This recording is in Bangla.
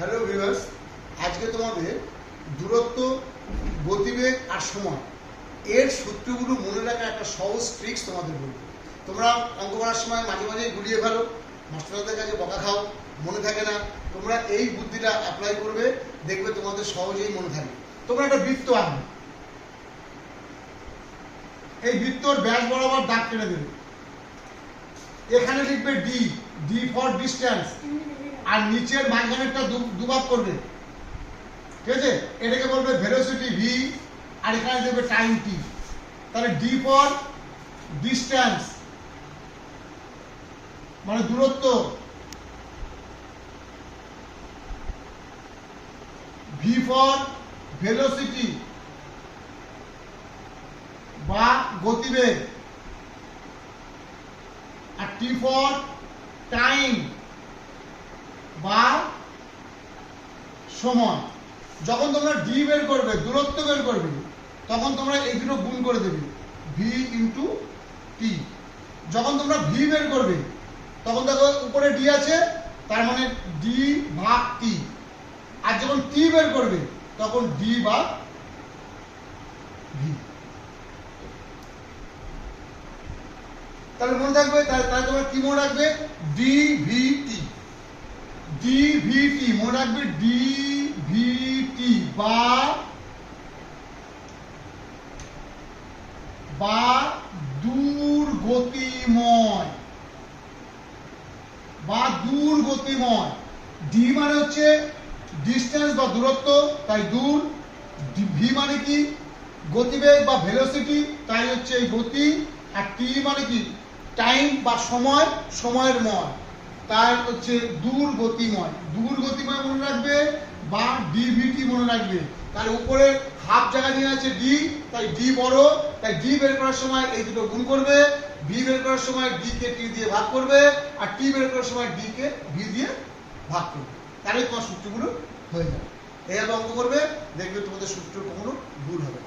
হ্যালো ভিউয়ার্স, আজকে তোমাদের দূরত্ব, গতিবেগ আর সময়, এর সূত্রগুলো মনে রাখা একটা সহজ ট্রিক্স তোমাদের বলব তোমরা অঙ্ক করার সময় মাঝে মাঝে গুলিয়ে ফেলো, মাস্টারদের কাছে বকা খাও, মনে থাকে না, তোমরা এই বুদ্ধিটা অ্যাপ্লাই করবে, দেখবে তোমাদের সহজেই মনে থাকবে। তোমরা একটা বৃত্ত আনবে এই বৃত্তর ব্যাস বরাবর দাগ কেটে দেবে। এখানে লিখবে ডি ডি ফর ডিস্টেন্স আর নিচের মাঝখানেরটা দুভাগ করবে। ঠিক আছে? এটাকে বলবে ভেলোসিটি ভি আর এখানে দেবে টাইম টি তাহলে ডি ফর ডিস্টেন্স মানে দূরত্ব। ভি ফর ভেলোসিটি বা গতিবেগ। টি ফর টাইম বা সময় যখন তোমরা ডি বের করবে, দূরত্ব বের করবে, তখন তোমরা এই দুটো গুণ করে দেবে। ভি ইন্টু টি যখন তোমরা ভি বের করবে, তখন দেখো উপরে ডি আছে, তার মানে ডি ভাগ টি আর যখন টি বের করবে, তখন ডি বা ভি তাহলে মনে থাকবে, তাহলে তোমরা কি মনে রাখবে? ডিভিটি ডিভিটি মনে রাখবে ডিভিটি বা বা দূর গতিময় বা দূর গতিময় ডি মানে হচ্ছে ডিস্টেন্স বা দূরত্ব, তাই দূর। ভি মানে কি? গতিবেগ বা ভেলোসিটি তাই হচ্ছে এই গতি। আর টি মানে কি? টাইম বা সময়, সময়ের ময় তার হচ্ছে দূর গতিময় দূর গতিময় মনে রাখবে বা ডিভিটি মনে রাখবে। তার উপরে হাফ জায়গা নিয়ে আছে ডি তাই ডি বড়, তাই ডি বের করার সময় এই দুটো গুণ করবে। ভি বের করার সময় ডি কে টি দিয়ে ভাগ করবে, আর টি বের করার সময় ডি কে ভি দিয়ে ভাগ করবে। তাহলে তোমার সূত্রগুলো হয়ে যাবে। এইভাবে অঙ্ক করবে, দেখবে তোমাদের সূত্র কখনো ভুল হবে